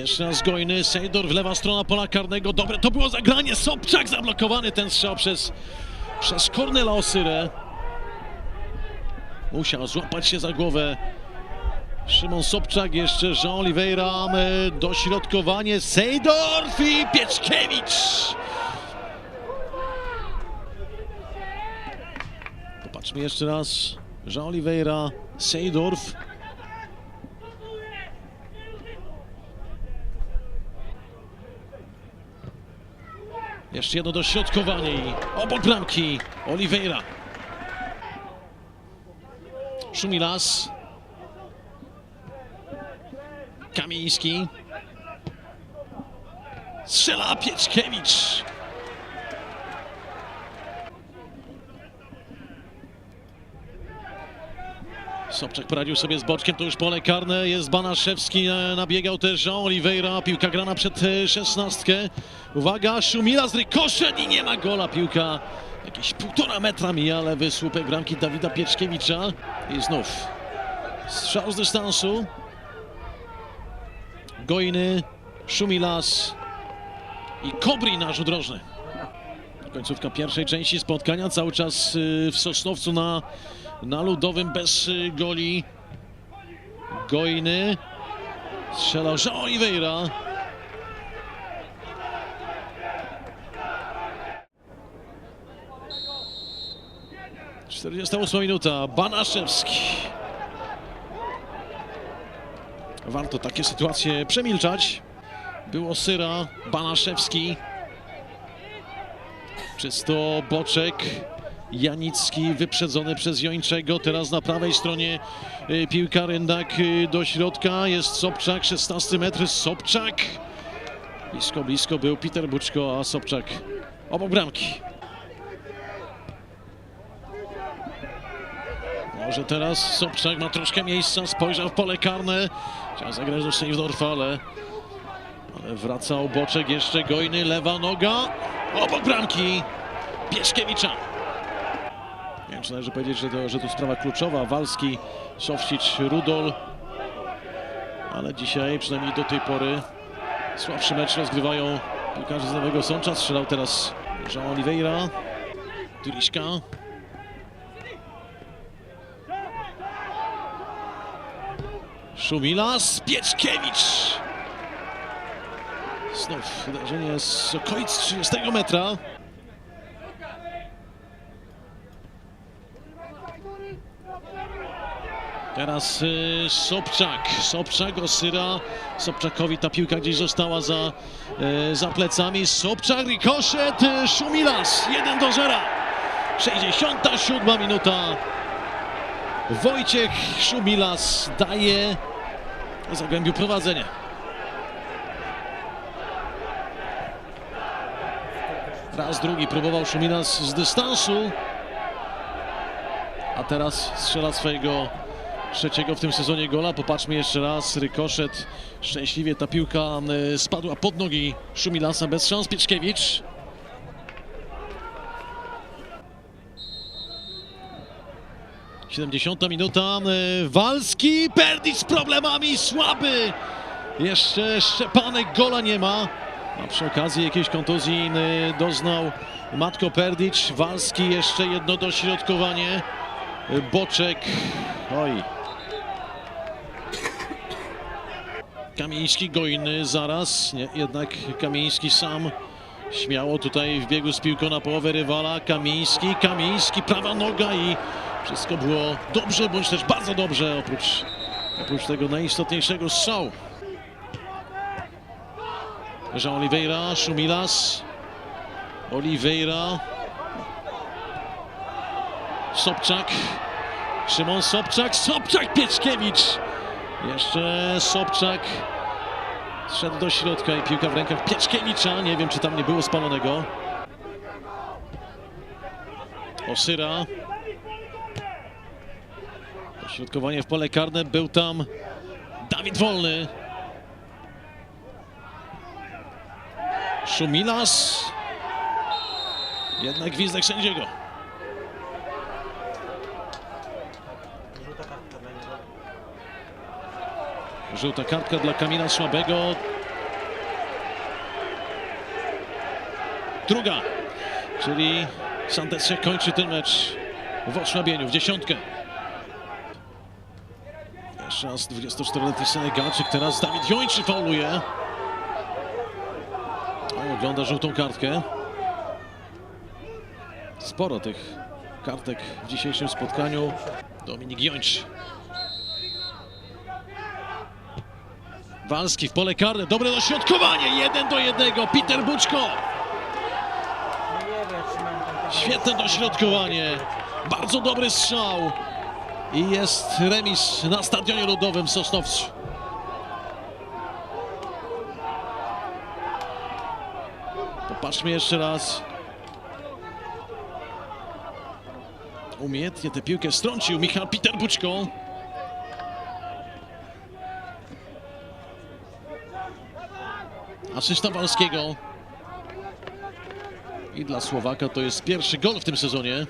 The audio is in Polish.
Jeszcze raz Gojny, Sejdor w lewa strona pola karnego. Dobre to było zagranie. Sobczak zablokowany ten strzał przez, przez Kornela Osyrę. Musiał złapać się za głowę. Szymon Sobczak, jeszcze Jean Oliveira, dośrodkowanie, Sejdorf i Pieczkiewicz. Popatrzmy jeszcze raz. Jean Oliveira, Sejdorf. Jeszcze jedno dośrodkowanie i obok bramki Oliveira. Szumilas. Kamiński. Strzela Pieczkiewicz. Sobczak poradził sobie z boczkiem, to już pole karne, jest Banaszewski, e, nabiegał też Jean Oliveira, piłka grana przed e, szesnastkę. Uwaga, Szumila z rykoszet i nie ma gola, piłka jakieś półtora metra mija, lewy słupek bramki Dawida Pieczkiewicza. I znów strzał z dystansu. Gojny, Szumilas i Kobri na rzut rożny. Końcówka pierwszej części spotkania, cały czas y, w Sosnowcu na, na Ludowym bez y, goli. Gojny, strzelał Jean Oliveira. Czterdziesta ósma minuta, Banaszewski. Warto takie sytuacje przemilczać. Było Syra, Banaszewski. Czysto Boczek. Janicki wyprzedzony przez Jończego. Teraz na prawej stronie y, piłka Ryndak y, do środka. Jest Sobczak, 16 metr. Sobczak. Blisko, blisko był Peter Buczko, a Sobczak obok bramki. Może teraz Sobczak ma troszkę miejsca, spojrzał w pole karne. Chciał zagrać do Sejdorfa, ale, ale wracał Boczek, jeszcze Gojny, lewa noga. Obok bramki Pieszkiewicza. Nie wiem, czy należy powiedzieć, że to, że to sprawa kluczowa. Walski, Szowcic, Rudol. Ale dzisiaj, przynajmniej do tej pory, słabszy mecz rozgrywają piłkarze z Nowego Sącza. Strzelał teraz Jean Oliveira. Turiszka. Szumilas, Pieczkiewicz. Znów wydarzenie z okolic 30 metra. Teraz y, Sobczak, Sobczak, Osyra, Sobczakowi ta piłka gdzieś została za, y, za plecami. Sobczak, rikoszet, y, Szumilas, 1 do 0. 67 minuta. Wojciech Szumilas daje Zagłębiu prowadzenie. Raz drugi próbował Szumilas z dystansu. A teraz strzela swojego trzeciego w tym sezonie gola. Popatrzmy jeszcze raz. Rykoszet. Szczęśliwie ta piłka y, spadła pod nogi Szumilasa. Bez szans Pieczkiewicz. Siedemdziesiąta minuta. y, Walski. Perdic z problemami. Słaby. Jeszcze Szczepanek gola nie ma. A przy okazji jakiejś kontuzji y, doznał Matko Perdic. Walski jeszcze jedno dośrodkowanie. Boczek. Oj. Kamiński gojny zaraz. Nie, jednak Kamiński sam śmiało tutaj w biegu z piłką na połowę rywala. Kamiński, Kamiński, prawa noga i wszystko było dobrze, bądź też bardzo dobrze, oprócz, oprócz tego najistotniejszego strzału. Jean Oliveira, Szumilas, Oliveira, Sobczak, Szymon Sobczak, Sobczak, Pieczkiewicz. Jeszcze Sobczak szedł do środka i piłka w rękach Pieczkiewicza. Nie wiem, czy tam nie było spalonego. Osyra. Dośrodkowanie w pole karne. Był tam Dawid Wolny. Szumilas. Jednak gwizdek sędziego. Żółta kartka dla kamina Słabego. Druga, czyli Sandecja kończy ten mecz w osłabieniu, w dziesiątkę. Jeszcze raz 24-letni Senegalczyk, teraz Dawid Jończy fauluje. O, ogląda żółtą kartkę. Sporo tych kartek w dzisiejszym spotkaniu. Dominik Jończy. Walski w pole karne, dobre dośrodkowanie, jeden do jednego, Peter Buczko. Świetne dośrodkowanie, bardzo dobry strzał i jest remis na Stadionie Ludowym w Sosnowcu. Popatrzmy jeszcze raz. Umiejętnie tę piłkę strącił Michał Peter Buczko. Asysta Walskiego. I dla Słowaka to jest pierwszy gol w tym sezonie.